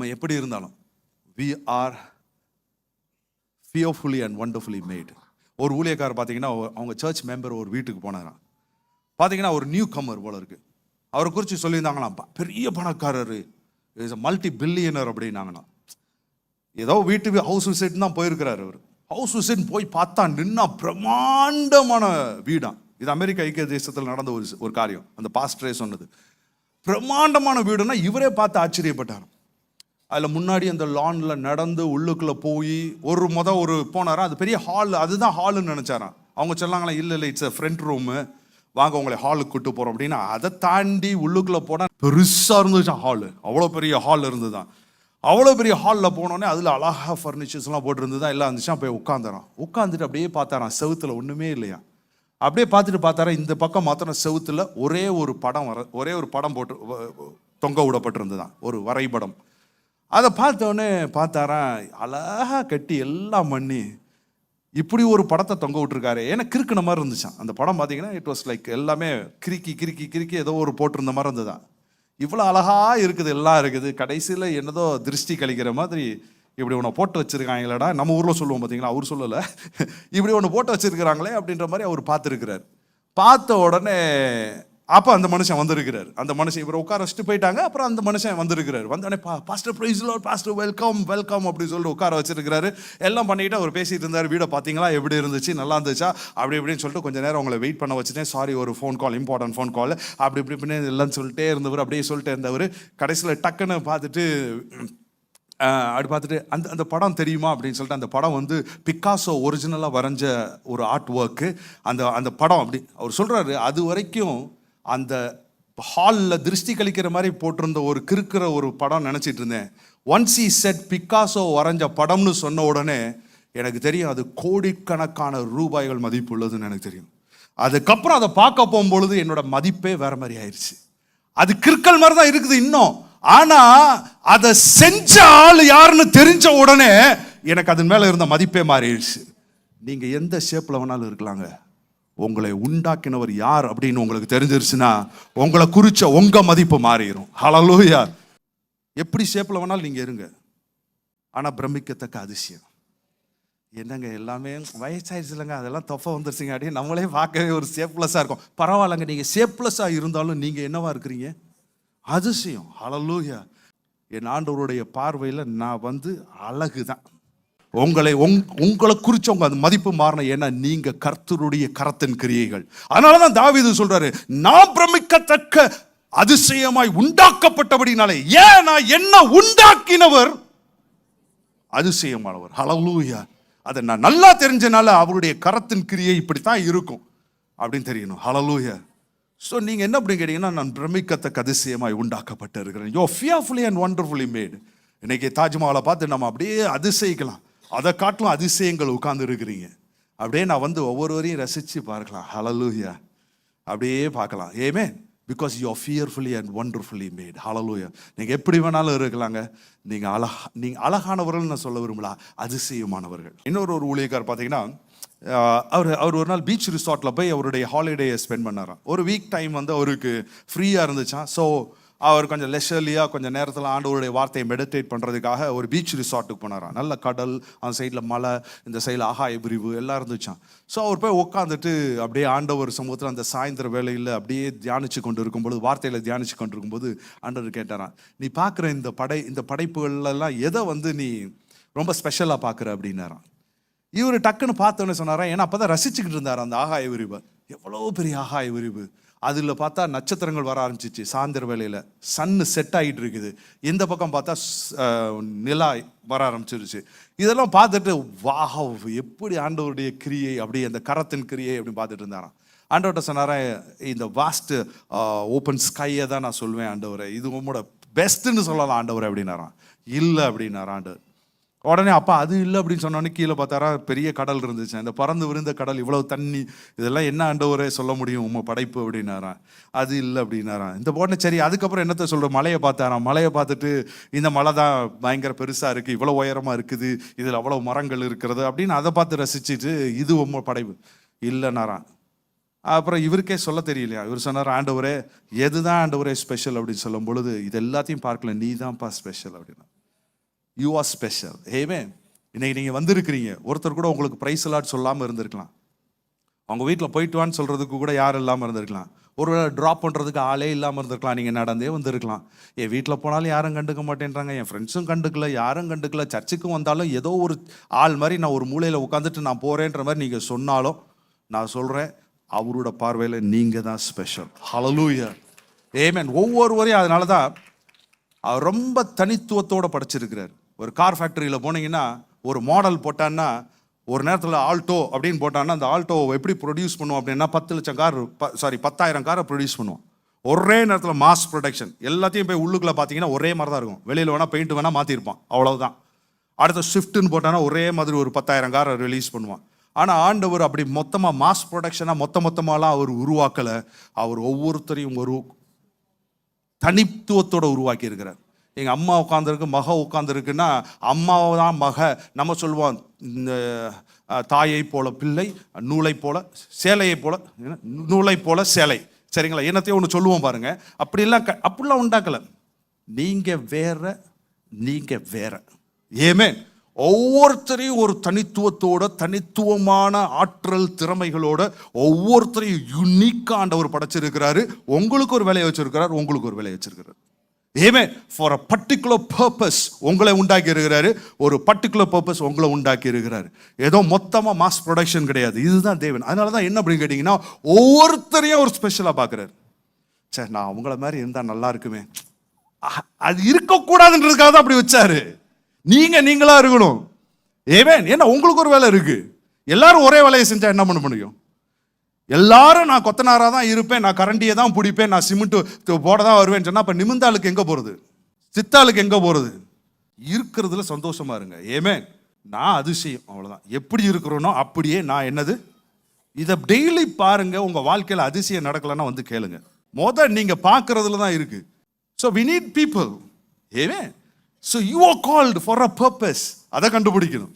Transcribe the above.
நம்ம எப்படி இருந்தாலும் we are fearfully and wonderfully made ஒரு ஊழியக்காரர் பார்த்தீங்கன்னா அவங்க சர்ச் மெம்பர் ஒரு வீட்டுக்கு போனாராம். பார்த்தீங்கன்னா ஒரு நியூ கம்மர் போல இருக்கு. அவரை குறித்து சொல்லியிருந்தாங்களாம் பெரிய பணக்காரர். இஸ் மல்டி பில்லியனர் அப்படின்னாங்களாம். ஏதோ வீட்டுக்கு ஹவுஸ் விசிட் தான் போயிருக்கிறாரு அவர். ஹவுஸ் விசிட் போய் பார்த்தா நின்னா பிரம்மாண்டமான வீடான் இது அமெரிக்க ஐக்கிய தேசத்தில் நடந்த ஒரு ஒரு காரியம். அந்த பாஸ்டரே சொன்னது. பிரம்மாண்டமான வீடுன்னா இவரே பார்த்து ஆச்சரியப்பட்டார் அதில் முன்னாடி அந்த லானில் நடந்து உள்ளுக்குள்ளே போய் ஒரு முத ஒரு போனாராம் அது பெரிய ஹால் அதுதான் ஹாலுன்னு நினச்சாராம் அவங்க சொன்னாங்களா இல்லை இல்லை இட்ஸ் ஃப்ரண்ட் ரூமு வாங்க உங்களை ஹாலுக்கு கூட்டு போகிறோம் அப்படின்னா அதை தாண்டி உள்ளுக்குள்ளே போனால் பெருசாக இருந்துச்சான் ஹாலு அவ்வளோ பெரிய ஹால் இருந்துதான். அவ்வளோ பெரிய ஹாலில் போனோடனே அதில் அழகாக ஃபர்னிச்சர்ஸ்லாம் போட்டிருந்ததா எல்லாம் இருந்துச்சுனா போய் உட்காந்துறான் உட்காந்துட்டு அப்படியே பார்த்தாரான் செவுத்துல ஒன்றுமே இல்லையா? அப்படியே பார்த்துட்டு பார்த்தாரா இந்த பக்கம் மாத்திரம் செவுத்தில் ஒரே ஒரு படம் வர ஒரே ஒரு படம் போட்டு தொங்க விடப்பட்டிருந்துதான். ஒரு வரைபடம். அதை பார்த்தோன்னே பார்த்தாரா அழகா கட்டி எல்லாம் பண்ணி இப்படி ஒரு படத்தை தொங்க விட்டுருக்காரு. ஏன்னா கிறுக்கின மாதிரி இருந்துச்சான் அந்த படம் பார்த்தீங்கன்னா இட் வாஸ் லைக் எல்லாமே கிறுக்கி கிறுக்கி கிறுக்கி ஏதோ ஒரு போட்டிருந்த மாதிரி இருந்ததா. இவ்வளோ அழகாக இருக்குது எல்லாம் இருக்குது. கடைசியில் என்னதோ திருஷ்டி கழிக்கிற மாதிரி இப்படி ஒன்று போட்டு வச்சுருக்காங்களடா. நம்ம ஊரில் சொல்லுவோம் பார்த்தீங்களா? அவர் சொல்லலை. இப்படி ஒன்று போட்டு வச்சுருக்கிறாங்களே அப்படின்ற மாதிரி அவர் பார்த்துருக்கிறார். பார்த்த உடனே அப்போ அந்த மனுஷன் வந்திருக்கிறார். அந்த மனுஷன் இவர் உட்கார வச்சுட்டு போயிட்டாங்க. அப்புறம் அந்த மனுஷன் வந்திருக்கிறார். வந்தோடனே பா pastor praise lord pastor welcome welcome அப்படின்னு சொல்லிட்டு உட்கார வச்சிருக்கிறாரு. எல்லாம் பண்ணிட்டு அவர் பேசிட்டு இருந்தார். வீடை பார்த்தீங்களா எப்படி இருந்துச்சு? நல்லா இருந்துச்சா? அப்படி இப்படின்னு சொல்லிட்டு கொஞ்ச நேரம் உங்களை வெயிட் பண்ண வச்சுட்டேன். சாரி ஒரு phone call important phone call அப்படி இப்படி இப்படின்னு எல்லாம் சொல்லிட்டே இருந்தவர் அப்படியே சொல்லிட்டே இருந்தவர். கடைசியில் டக்குன்னு பார்த்துட்டு அப்படி பார்த்துட்டு அந்த அந்த படம் தெரியுமா? அப்படின்னு சொல்லிட்டு அந்த படம் வந்து பிக்காசோ ஒரிஜினலாக வரைஞ்ச ஒரு ஆர்ட் ஒர்க்கு அந்த அந்த படம் அப்படி அவர் சொல்கிறாரு அது வரைக்கும் அந்த ஹாலில் திருஷ்டி கழிக்கிற மாதிரி போட்டிருந்த ஒரு கிறுக்கிற ஒரு படம் நினச்சிட்டு இருந்தேன். ஒன்ஸ் இ செட் பிக்காசோ வரைஞ்ச படம்னு சொன்ன உடனே எனக்கு தெரியும் அது கோடிக்கணக்கான ரூபாய்கள் மதிப்பு உள்ளதுன்னு எனக்கு தெரியும். அதுக்கப்புறம் அதை பார்க்க போகும்பொழுது என்னோட மதிப்பே வேற மாதிரி ஆயிடுச்சு அது கிறுக்கல் மாதிரி தான் இருக்குது இன்னும். ஆனால் அதை செஞ்ச ஆள் யாருன்னு தெரிஞ்ச உடனே எனக்கு அதன் மேலே இருந்த மதிப்பே மாறிடுச்சு. நீங்கள் எந்த ஷேப்பில் வேணாலும் இருக்கலாங்க. உங்களை உண்டாக்கினவர் யார் அப்படின்னு உங்களுக்கு தெரிஞ்சிருச்சுன்னா உங்களை குறித்த உங்கள் மதிப்பு மாறிடும் ஹலலூயா எப்படி ஷேப்பில் வேணாலும் நீங்கள் இருங்க. ஆனால் பிரமிக்கத்தக்க அதிசயம். என்னங்க எல்லாமே வயசாயிடுச்சு அதெல்லாம் தொப்பை வந்துருச்சுங்க. அப்படியே நம்மளே பார்க்கவே ஒரு சேப்லெஸ்ஸாக இருக்கும். பரவாயில்லங்க நீங்கள் சேப்லெஸ்ஸாக இருந்தாலும் நீங்கள் என்னவா இருக்கிறீங்க? அதிசயம். அழலூயா என் ஆண்டவருடைய பார்வையில் நான் வந்து அழகு தான் உங்களை உங் உங்களை குறித்து உங்க அந்த மதிப்பு மாறணும் ஏன்னா நீங்க கர்த்தருடைய கரத்தின் கிரியைகள். அதனால தான் தாவீது சொல்றாரு நான் பிரமிக்கத்தக்க அதிசயமாய் உண்டாக்கப்பட்டபடினாலே ஏன் நான் என்ன உண்டாக்கினவர்? அதிசயமானவர். ஹலலூயா அதை நான் நல்லா தெரிஞ்சனால அவருடைய கரத்தின் கிரியை இப்படித்தான் இருக்கும் அப்படின்னு தெரியணும். ஹலலூயா ஸோ நீங்கள் என்ன அப்படின்னு கேட்டீங்கன்னா நான் பிரமிக்கத்தக்க அதிசயமாய் உண்டாக்கப்பட்டிருக்கிறேன். You fearfully and wonderfully made இன்னைக்கு தாஜ்மஹாலை பார்த்து நம்ம அப்படியே அதிசயிக்கலாம். அதை காட்டிலும் அதிசயங்கள் உட்கார்ந்து இருக்கிறீங்க. அப்படியே நான் வந்து ஒவ்வொருவரையும் ரசித்து பார்க்கலாம். ஹலலூயா அப்படியே பார்க்கலாம். Amen because you are fearfully and wonderfully made hallelujah நீங்கள் எப்படி வேணாலும் இருக்கலாங்க. நீங்கள் அழகா நீங்கள் அழகானவர்கள் நான் சொல்ல விரும்பலா. அதிசயமானவர்கள். இன்னொரு ஒரு ஊழியக்கார் பார்த்தீங்கன்னா அவர் அவர் ஒரு நாள் பீச் ரிசார்ட்டில் போய் அவருடைய ஹாலிடேயை ஸ்பெண்ட் பண்ணாராம். ஒரு வீக் டைம் வந்து அவருக்கு ஃப்ரீயாக இருந்துச்சான் ஸோ அவர் கொஞ்சம் லெஷர்லியாக கொஞ்சம் நேரத்தில் ஆண்டவருடைய வார்த்தையை மெடிடேட் பண்ணுறதுக்காக ஒரு பீச் ரிசார்ட்டுக்கு போனாராம். நல்ல கடல் அந்த சைடில் மலை இந்த சைடில் ஆகாய பிரிவு எல்லாம் இருந்துச்சான் ஸோ அவர் போய் உட்காந்துட்டு அப்படியே ஆண்டவர் சமூகத்தில் அந்த சாயந்தர வேலையில் அப்படியே தியானிச்சு கொண்டு இருக்கும்போது வார்த்தையில் தியானிச்சு கொண்டு இருக்கும்போது ஆண்டவர் கேட்டாராம் நீ பார்க்குற இந்த படை இந்த படைப்புகள்லாம் எதை வந்து நீ ரொம்ப ஸ்பெஷலாக பார்க்குற அப்படின்னாரான் இவர் டக்குன்னு பார்த்தோன்னே சொன்னாரான் ஏன்னா அப்போ தான் ரசிச்சுக்கிட்டு இருந்தார் அந்த ஆகாய விரிவை எவ்வளோ பெரிய ஆகாய விரிவு அதில் பார்த்தா நட்சத்திரங்கள் வர ஆரம்பிச்சிச்சு. சாயந்தர வேலையில் சன்னு செட் ஆகிட்டு இருக்குது. இந்த பக்கம் பார்த்தா ஸ்- நிலா வர ஆரம்பிச்சிருச்சு. இதெல்லாம் பார்த்துட்டு வாஹ் எப்படி ஆண்டவருடைய கிரியை அப்படி அந்த கரத்தின் கிரியை அப்படின்னு பார்த்துட்டு இருந்தாராம். ஆண்டவர்கிட்ட சொன்னாரா இந்த வாஸ்ட் ஓப்பன் ஸ்கையை தான் நான் சொல்வேன் ஆண்டவரை. இது உங்களோட பெஸ்ட்டுன்னு சொல்லலாம் ஆண்டவரை அப்படின்னாரான் இல்லை அப்படின்னாரா ஆண்டவர். உடனே அப்பா அது இல்லை அப்படின்னு சொன்னோன்னே கீழே பார்த்தாரா பெரிய கடல் இருந்துச்சு. அந்த பறந்து விருந்த கடல் இவ்வளவு தண்ணி இதெல்லாம் என்ன ஆண்டவரே சொல்ல முடியும் உங்க படைப்பு அப்படின்னாராம். அது இல்லை அப்படின்னாராம். இந்த உடனே சரி அதுக்கப்புறம் என்னத்த சொல்கிற மலையை பார்த்தாராம். மலையை பார்த்துட்டு இந்த மலை தான் பயங்கர பெருசாக இருக்குது இவ்வளோ உயரமாக இருக்குது இதில் அவ்வளோ மரங்கள் இருக்கிறது அப்படின்னு அதை பார்த்து ரசிச்சுட்டு இது உங்க படைப்பு. இல்லைனாராம் அப்புறம் இவருக்கே சொல்ல தெரியலையா? இவர் சொன்னார் ஆண்டவரே எதுதான் ஆண்டவரே ஸ்பெஷல் அப்படின்னு சொல்லும் பொழுது இது எல்லாத்தையும் பார்க்கல. நீ தான்ப்பா ஸ்பெஷல் அப்படின்னா. யூ ஆர் ஸ்பெஷல் ஏமே இன்னைக்கு நீங்கள் வந்திருக்கிறீங்க. ஒருத்தர் கூட உங்களுக்கு ப்ரைஸ் எல்லாம் சொல்லாமல் இருந்திருக்கலாம். அவங்க வீட்டில் போயிட்டு வான்னு சொல்கிறதுக்கு கூட யாரும் இல்லாமல் இருந்திருக்கலாம். ஒரு ட்ராப் பண்ணுறதுக்கு ஆளே இல்லாமல் இருந்திருக்கலாம். நீங்கள் நடந்தே வந்திருக்கலாம். என் வீட்டில் போனாலும் யாரும் கண்டுக்க மாட்டேன்றாங்க. என் ஃப்ரெண்ட்ஸும் கண்டுக்கல யாரும் கண்டுக்கல. சர்ச்சுக்கும் வந்தாலும் ஏதோ ஒரு ஆள் மாதிரி நான் ஒரு மூலையில் உட்காந்துட்டு நான் போகிறேன்ற மாதிரி நீங்கள் சொன்னாலும் நான் சொல்கிறேன் அவரோட பார்வையில் நீங்கள் தான் ஸ்பெஷல் ஹalleluya ஏமேன் ஒவ்வொருவரையும் அதனால தான் அவர் ரொம்ப தனித்துவத்தோடு படைச்சிருக்கிறார். ஒரு கார் ஃபேக்டரியில் போனீங்கன்னா ஒரு மாடல் போட்டான்னா ஒரு நேரத்தில் ஆல்டோ அப்படின்னு போட்டான்னா அந்த ஆல்டோவை எப்படி ப்ரொடியூஸ் பண்ணுவோம் அப்படின்னா பத்து லட்சம் கார் சாரி பத்தாயிரம் காரை ப்ரொடியூஸ் பண்ணுவோம். ஒரே நேரத்தில் மாஸ் ப்ரொடக்ஷன் எல்லாத்தையும் போய் உள்ளுக்குள்ள பார்த்தீங்கன்னா ஒரே மாதிரி தான் இருக்கும். வெளியில் வேணால் பெயிண்ட் வேணால் மாற்றிருப்பான் அவ்வளோதான் அடுத்த ஷிஃப்ட்டுன்னு போட்டானா ஒரே மாதிரி ஒரு பத்தாயிரம் காரை ரிலீஸ் பண்ணுவான். ஆனால் ஆண்டவர் அப்படி மொத்தமாக மாஸ் ப்ரொடக்ஷனாக மொத்த மொத்தமாலாம் அவர் உருவாக்கலை. அவர் ஒவ்வொருத்தரையும் ஒரு தனித்துவத்தோடு உருவாக்கி இருக்கிறார் எங்கள் அம்மா உட்காந்துருக்கு மக உட்காந்துருக்குன்னா அம்மாவை தான் மக. நம்ம சொல்லுவோம் இந்த தாயை போல பிள்ளை நூலை போல சேலையை போல என்ன? நூலை போல சேலை. சரிங்களா? என்னத்தையும் ஒன்று சொல்லுவோம் பாருங்கள் அப்படிலாம் க அப்படிலாம் உண்டாக்கலை. நீங்கள் வேற நீங்கள் வேற. ஏமே ஒவ்வொருத்தரையும் ஒரு தனித்துவத்தோட தனித்துவமான ஆற்றல் திறமைகளோட ஒவ்வொருத்தரையும் யுனிக்காக ஆண்டவர் படைச்சிருக்கிறாரு. உங்களுக்கு ஒரு வேலையை வச்சிருக்கிறார் உங்களுக்கு ஒரு வேலையை வச்சிருக்கிறார். ஏமே ஃபார் அ பர்டிகுலர் பர்பஸ் உங்களை உண்டாக்கி இருக்கிறாரு ஒரு பர்டிகுலர் பர்பஸ் உங்களை உண்டாக்கி இருக்கிறாரு ஏதோ மொத்தமாக மாஸ் ப்ரொடக்ஷன் கிடையாது. இதுதான் தேவன். அதனால தான் என்ன அப்படின்னு கேட்டிங்கன்னா ஒவ்வொருத்தரையும் ஒரு ஸ்பெஷலாக பார்க்குறாரு. சே நான் அவங்கள மாதிரி இருந்தால் நல்லா இருக்குமே. அஹ், அது இருக்கக்கூடாதுன்றதுக்காக தான் அப்படி வச்சாரு. நீங்கள் நீங்களாக இருக்கணும். ஏவேன் ஏன்னா உங்களுக்கு ஒரு வேலை இருக்குது எல்லாரும் ஒரே வேலையை செஞ்சால் என்ன பண்ண முடியும்? எல்லாரும் நான் கொத்தனாராக தான் இருப்பேன் நான் கரண்டியை தான் பிடிப்பேன் நான் சிமெண்ட்டு போட தான் வருவேன் சொன்னால் அப்போ நிமிந்தாளுக்கு எங்கே போகிறது சித்தாளுக்கு எங்கே போகிறது இருக்கிறதுல சந்தோஷமாக இருங்க. ஏமே நான் அதிசயம். அவ்வளோதான் எப்படி இருக்கிறோனோ அப்படியே நான் என்னது? இதை டெய்லி பாருங்கள் உங்கள் வாழ்க்கையில் அதிசயம் நடக்கலைன்னா வந்து கேளுங்க. மொதல் நீங்கள் பார்க்குறதுல தான் இருக்குது so we need people away so you are called for a purpose அதை கண்டுபிடிக்கணும்.